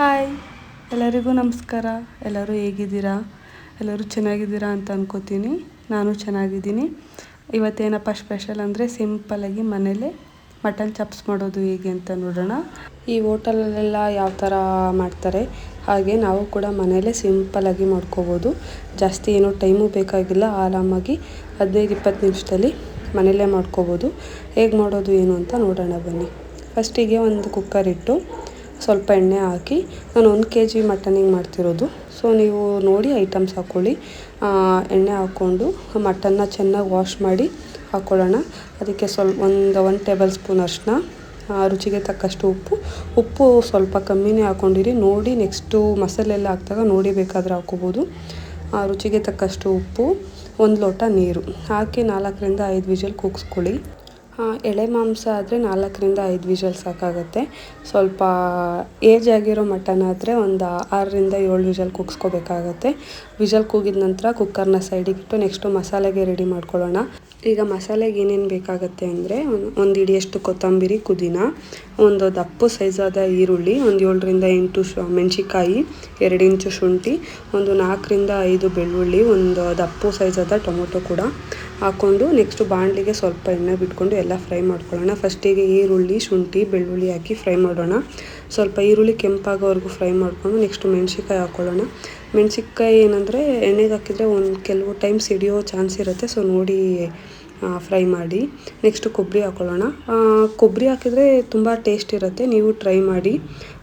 Hi ಎಲ್ಲರಿಗೂ ನಮಸ್ಕಾರ. ಎಲ್ಲರೂ ಹೇಗಿದ್ದೀರಾ? ಎಲ್ಲರೂ ಚೆನ್ನಾಗಿದ್ದೀರಾ ಅಂತ ಅನ್ಕೋತೀನಿ. ನಾನು ಚೆನ್ನಾಗಿದ್ದೀನಿ. ಇವತ್ತೇನಪ್ಪ ಸ್ಪೆಷಲ್ ಅಂದರೆ ಸಿಂಪಲಾಗಿ ಮನೇಲೆ ಮಟನ್ ಚಾಪ್ಸ್ ಮಾಡೋದು ಹೇಗೆ ಅಂತ ನೋಡೋಣ. ಈ ಹೋಟೆಲಲ್ಲೆಲ್ಲ ಯಾವ ಥರ ಮಾಡ್ತಾರೆ? ಹಾಗೆ ನಾವು ಕೂಡ ಮನೇಲೇ ಸಿಂಪಲಾಗಿ ಮಾಡ್ಕೋಬೋದು. ಜಾಸ್ತಿ ಏನೋ ಟೈಮು ಬೇಕಾಗಿಲ್ಲ. ಆರಾಮಾಗಿ ಹದಿನೈದು, ಇಪ್ಪತ್ತು ನಿಮಿಷದಲ್ಲಿ ಮನೇಲೇ ಮಾಡ್ಕೋಬೋದು. ಹೇಗೆ ಮಾಡೋದು ಏನು ಅಂತ ನೋಡೋಣ ಬನ್ನಿ. ಫಸ್ಟಿಗೆ ಒಂದು ಕುಕ್ಕರ್ ಇಟ್ಟು ಸ್ವಲ್ಪ ಎಣ್ಣೆ ಹಾಕಿ ನಾನು ಒಂದು ಕೆ ಜಿ ಮಟನಿಗೆ ಮಾಡ್ತಿರೋದು. ಸೊ ನೀವು ನೋಡಿ ಐಟಮ್ಸ್ ಹಾಕ್ಕೊಳ್ಳಿ ಎಣ್ಣೆ ಹಾಕ್ಕೊಂಡು ಮಟನ್ನ ಚೆನ್ನಾಗಿ ವಾಶ್ ಮಾಡಿ ಹಾಕ್ಕೊಳ್ಳೋಣ ಅದಕ್ಕೆ ಸ್ವಲ್ಪ ಒಂದು ಒನ್ ಟೇಬಲ್ ಸ್ಪೂನ್ ಅರಿಶಿನ ರುಚಿಗೆ ತಕ್ಕಷ್ಟು ಉಪ್ಪು. ಉಪ್ಪು ಸ್ವಲ್ಪ ಕಮ್ಮಿನೇ ಹಾಕ್ಕೊಂಡಿರಿ ನೋಡಿ ನೆಕ್ಸ್ಟು ಮಸಾಲೆ ಎಲ್ಲ ಹಾಕಿದಾಗ ನೋಡಿ ಬೇಕಾದರೆ ಹಾಕ್ಕೋಬೋದು. ರುಚಿಗೆ ತಕ್ಕಷ್ಟು ಉಪ್ಪು, ಒಂದು ಲೋಟ ನೀರು. ಹಾಕಿ ನಾಲ್ಕರಿಂದ ಐದು ವಿಜಲ್ ಕೂಗಿಸ್ಕೊಳ್ಳಿ. ಎಳೆ ಮಾಂಸ ಆದರೆ ನಾಲ್ಕರಿಂದ ಐದು ವಿಷಲ್ ಸಾಕಾಗುತ್ತೆ. ಸ್ವಲ್ಪ ಏಜ್ ಆಗಿರೋ ಮಟನ್ ಆದರೆ ಒಂದು ಆರರಿಂದ ಏಳು ವಿಷಲ್ ಕೂಗಿಸ್ಕೋಬೇಕಾಗತ್ತೆ. ವಿಷಲ್ ಕೂಗಿದ ನಂತರ ಕುಕ್ಕರ್ನ ಸೈಡಿಗಿಟ್ಟು ನೆಕ್ಸ್ಟು ಮಸಾಲೆಗೆ ರೆಡಿ ಮಾಡ್ಕೊಳ್ಳೋಣ. ಈಗ ಮಸಾಲೆಗೆ ಏನೇನು ಬೇಕಾಗುತ್ತೆ ಅಂದರೆ ಒಂದು ಹಿಡಿಯಷ್ಟು ಕೊತ್ತಂಬರಿ ಪುದೀನ, ಒಂದು ದಪ್ಪು ಸೈಜಾದ ಈರುಳ್ಳಿ, ಒಂದು ಏಳರಿಂದ ಎಂಟು ಶು ಮೆಣಸಿಕಾಯಿ ಎರಡು ಇಂಚು ಶುಂಠಿ, ಒಂದು ನಾಲ್ಕರಿಂದ ಐದು ಬೆಳ್ಳುಳ್ಳಿ, ಒಂದು ದಪ್ಪು ಸೈಜಾದ ಟೊಮೊಟೊ ಕೂಡ. ಹಾಕ್ಕೊಂಡು ನೆಕ್ಸ್ಟು ಬಾಣಲಿಗೆ ಸ್ವಲ್ಪ ಎಣ್ಣೆ ಬಿಟ್ಕೊಂಡು ಎಲ್ಲ ಫ್ರೈ ಮಾಡ್ಕೊಳ್ಳೋಣ. ಫಸ್ಟಿಗೆ ಈರುಳ್ಳಿ, ಶುಂಠಿ, ಬೆಳ್ಳುಳ್ಳಿ ಹಾಕಿ ಫ್ರೈ ಮಾಡೋಣ. ಸ್ವಲ್ಪ ಈರುಳ್ಳಿ ಕೆಂಪಾಗೋವರೆಗೂ ಫ್ರೈ ಮಾಡಿಕೊಂಡು ನೆಕ್ಸ್ಟು ಮೆಣಸಿಕಾಯಿ ಹಾಕ್ಕೊಳ್ಳೋಣ. ಮೆಣಸಿಕಾಯಿ ಏನಂದರೆ ಎಣ್ಣೆಗೆ ಹಾಕಿದರೆ ಒಂದು ಕೆಲವು ಟೈಮ್ ಸಿಡಿಯೋ ಚಾನ್ಸ್ ಇರುತ್ತೆ, ಸೊ ನೋಡಿ ಫ್ರೈ ಮಾಡಿ. ನೆಕ್ಸ್ಟು ಕೊಬ್ಬರಿ ಹಾಕ್ಕೊಳ್ಳೋಣ. ಕೊಬ್ಬರಿ ಹಾಕಿದರೆ ತುಂಬ ಟೇಸ್ಟ್ ಇರುತ್ತೆ. ನೀವು ಟ್ರೈ ಮಾಡಿ.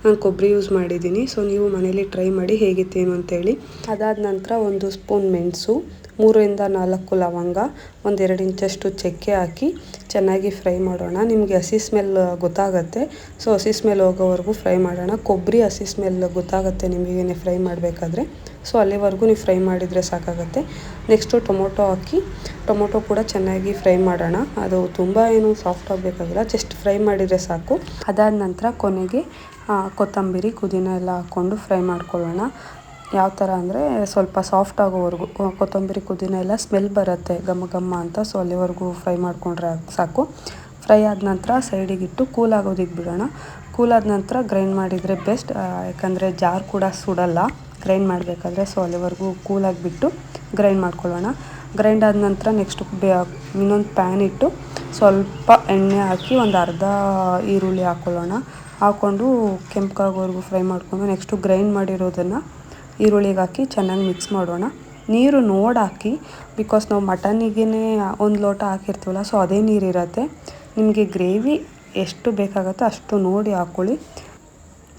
ನಾನು ಕೊಬ್ಬರಿ ಯೂಸ್ ಮಾಡಿದ್ದೀನಿ, ಸೊ ನೀವು ಮನೇಲಿ ಟ್ರೈ ಮಾಡಿ ಹೇಗಿತ್ತೇನು ಅಂತೇಳಿ. ಅದಾದ ನಂತರ ಒಂದು ಸ್ಪೂನ್ ಮೆಣಸು ಮೂರರಿಂದ ನಾಲ್ಕು ಲವಂಗ, ಒಂದೆರಡು ಇಂಚಷ್ಟು ಚಕ್ಕೆ ಹಾಕಿ ಚೆನ್ನಾಗಿ ಫ್ರೈ ಮಾಡೋಣ. ನಿಮಗೆ ಹಸಿ ಸ್ಮೆಲ್ ಗೊತ್ತಾಗುತ್ತೆ. ಸೊ, ಹಸಿ ಸ್ಮೆಲ್ ಹೋಗೋವರೆಗೂ ಫ್ರೈ ಮಾಡೋಣ. ಕೊಬ್ಬರಿ ಹಸಿ ಸ್ಮೆಲ್ ಗೊತ್ತಾಗುತ್ತೆ ನಿಮಗೇನೆ ಫ್ರೈ ಮಾಡಬೇಕಾದ್ರೆ. ಸೊ, ಅಲ್ಲಿವರೆಗೂ ನೀವು ಫ್ರೈ ಮಾಡಿದರೆ ಸಾಕಾಗುತ್ತೆ. ನೆಕ್ಸ್ಟು ಟೊಮೊಟೊ ಹಾಕಿ, ಟೊಮೊಟೊ ಕೂಡ ಚೆನ್ನಾಗಿ ಫ್ರೈ ಮಾಡೋಣ. ಅದು ತುಂಬ ಏನು ಸಾಫ್ಟ್ ಆಗಬೇಕಾಗಿಲ್ಲ, ಜಸ್ಟ್ ಫ್ರೈ ಮಾಡಿದರೆ ಸಾಕು. ಅದಾದ ನಂತರ ಕೊನೆಗೆ ಕೊತ್ತಂಬರಿ, ಪುದೀನ ಎಲ್ಲ ಹಾಕ್ಕೊಂಡು ಫ್ರೈ ಮಾಡ್ಕೊಳ್ಳೋಣ. ಯಾವ ಥರ ಅಂದರೆ ಸ್ವಲ್ಪ ಸಾಫ್ಟ್ ಆಗೋವರೆಗೂ ಕೊತ್ತಂಬರಿ ಪುದೀನ ಎಲ್ಲ ಸ್ಮೆಲ್ ಬರುತ್ತೆ ಘಮ ಘಮ ಅಂತ. ಸೊ ಅಲ್ಲಿವರೆಗೂ ಫ್ರೈ ಮಾಡಿಕೊಂಡ್ರೆ ಸಾಕು. ಫ್ರೈ ಆದ ನಂತರ ಸೈಡಿಗಿಟ್ಟು ಕೂಲ್ ಆಗೋದಿಕ್ಕೆ ಬಿಡೋಣ. ಕೂಲ್ ಆದ ನಂತರ ಗ್ರೈಂಡ್ ಮಾಡಿದರೆ ಬೆಸ್ಟ್ ಯಾಕಂದರೆ ಜಾರ್ ಕೂಡ ಸುಡಲ್ಲ. ಗ್ರೈಂಡ್ ಮಾಡಬೇಕಾದ್ರೆ ಸೊ ಅಲ್ಲಿವರೆಗೂ ಕೂಲಾಗಿ ಬಿಟ್ಟು ಗ್ರೈಂಡ್ ಮಾಡ್ಕೊಳ್ಳೋಣ. ಗ್ರೈಂಡ್ ಆದ ನಂತರ ನೆಕ್ಸ್ಟ್ ಬೇ, ಇನ್ನೊಂದು ಪ್ಯಾನ್ ಇಟ್ಟು ಸ್ವಲ್ಪ ಎಣ್ಣೆ ಹಾಕಿ ಒಂದು ಅರ್ಧ ಈರುಳ್ಳಿ ಹಾಕ್ಕೊಳ್ಳೋಣ ಹಾಕ್ಕೊಂಡು ಕೆಂಪಗಾಗೋವರೆಗೂ ಫ್ರೈ ಮಾಡಿಕೊಂಡು ನೆಕ್ಸ್ಟು ಗ್ರೈಂಡ್ ಮಾಡಿರೋದನ್ನು ಈರುಳ್ಳಿಗೆ ಹಾಕಿ ಚೆನ್ನಾಗಿ ಮಿಕ್ಸ್ ಮಾಡೋಣ. ನೀರು ನೋಡಿ ಹಾಕಿ ಬಿಕಾಸ್ ನಾವು ಮಟನಿಗೆ ಒಂದು ಲೋಟ ಹಾಕಿರ್ತೀವಲ್ಲ ಸೊ ಅದೇ ನೀರಿರುತ್ತೆ ನಿಮಗೆ ಗ್ರೇವಿ ಎಷ್ಟು ಬೇಕಾಗುತ್ತೋ ಅಷ್ಟು ನೋಡಿ ಹಾಕ್ಕೊಳ್ಳಿ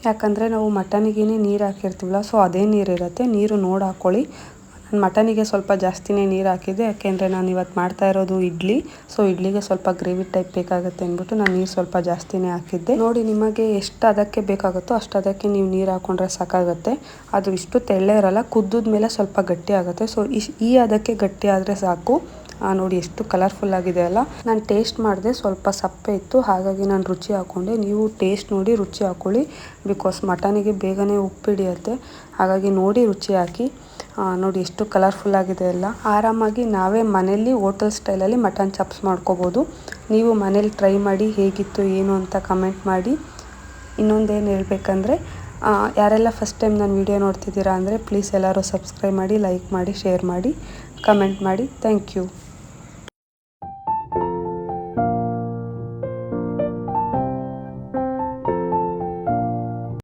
ಯಾಕಂದರೆ ನಾವು ಮಟನಿಗೆ ನೀರು ಹಾಕಿರ್ತೀವಲ್ಲ ಸೊ ಅದೇ ನೀರಿರುತ್ತೆ ನೀರು ನೋಡಿ ಹಾಕ್ಕೊಳ್ಳಿ ನಾನು ಮಟನಿಗೆ ಸ್ವಲ್ಪ ಜಾಸ್ತಿನೇ ನೀರು ಹಾಕಿದ್ದೆ, ಯಾಕೆಂದರೆ ನಾನು ಇವತ್ತು ಮಾಡ್ತಾ ಇರೋದು ಇಡ್ಲಿ. ಸೊ ಇಡ್ಲಿಗೆ ಸ್ವಲ್ಪ ಗ್ರೇವಿ ಟೈಪ್ ಬೇಕಾಗುತ್ತೆ ಅಂದ್ಬಿಟ್ಟು ನಾನು ನೀರು ಸ್ವಲ್ಪ ಜಾಸ್ತಿನೇ ಹಾಕಿದ್ದೆ. ನೋಡಿ, ನಿಮಗೆ ಎಷ್ಟು ಅದಕ್ಕೆ ಬೇಕಾಗುತ್ತೋ ಅಷ್ಟು ಅದಕ್ಕೆ ನೀವು ನೀರು ಹಾಕ್ಕೊಂಡ್ರೆ ಸಾಕಾಗುತ್ತೆ. ಅದು ಇಷ್ಟು ತೆಳ್ಳೆ ಇರೋಲ್ಲ, ಕುದ್ದಿದ ಮೇಲೆ ಸ್ವಲ್ಪ ಗಟ್ಟಿ ಆಗುತ್ತೆ. ಸೊ, ಈ ಅದಕ್ಕೆ ಗಟ್ಟಿ ಆದರೆ ಸಾಕು. ನೋಡಿ, ಎಷ್ಟು ಕಲರ್ಫುಲ್ ಆಗಿದೆ ಅಲ್ಲ. ನಾನು ಟೇಸ್ಟ್ ಮಾಡಿದೆ, ಸ್ವಲ್ಪ ಸಪ್ಪೆ ಇತ್ತು. ಹಾಗಾಗಿ ನಾನು ರುಚಿ ಹಾಕ್ಕೊಂಡೆ ನೀವು ಟೇಸ್ಟ್ ನೋಡಿ, ರುಚಿ ಹಾಕ್ಕೊಳ್ಳಿ ಬಿಕಾಸ್ ಮಟನಿಗೆ ಬೇಗನೆ ಉಪ್ಪು ಹಿಡಿಯುತ್ತೆ ಹಾಗಾಗಿ ನೋಡಿ, ರುಚಿ ಹಾಕಿ. ನೋಡಿ ಎಷ್ಟು ಕಲರ್ಫುಲ್ ಆಗಿದೆ ಎಲ್ಲ. ಆರಾಮಾಗಿ ನಾವೇ ಮನೇಲಿ ಹೋಟೆಲ್ ಸ್ಟೈಲಲ್ಲಿ ಮಟನ್ ಚಾಪ್ಸ್ ಮಾಡ್ಕೋಬೋದು. ನೀವು ಮನೇಲಿ ಟ್ರೈ ಮಾಡಿ ಹೇಗಿತ್ತು, ಏನು ಅಂತ ಕಮೆಂಟ್ ಮಾಡಿ. ಇನ್ನೊಂದೇನು ಹೇಳಬೇಕಂದ್ರೆ ಯಾರೆಲ್ಲ ಫಸ್ಟ್ ಟೈಮ್ ನಾನು ವಿಡಿಯೋ ನೋಡ್ತಿದ್ದೀರಾ ಅಂದರೆ ಪ್ಲೀಸ್ ಎಲ್ಲರೂ ಸಬ್ಸ್ಕ್ರೈಬ್ ಮಾಡಿ ಲೈಕ್ ಮಾಡಿ ಶೇರ್ ಮಾಡಿ ಕಮೆಂಟ್ ಮಾಡಿ. Thank you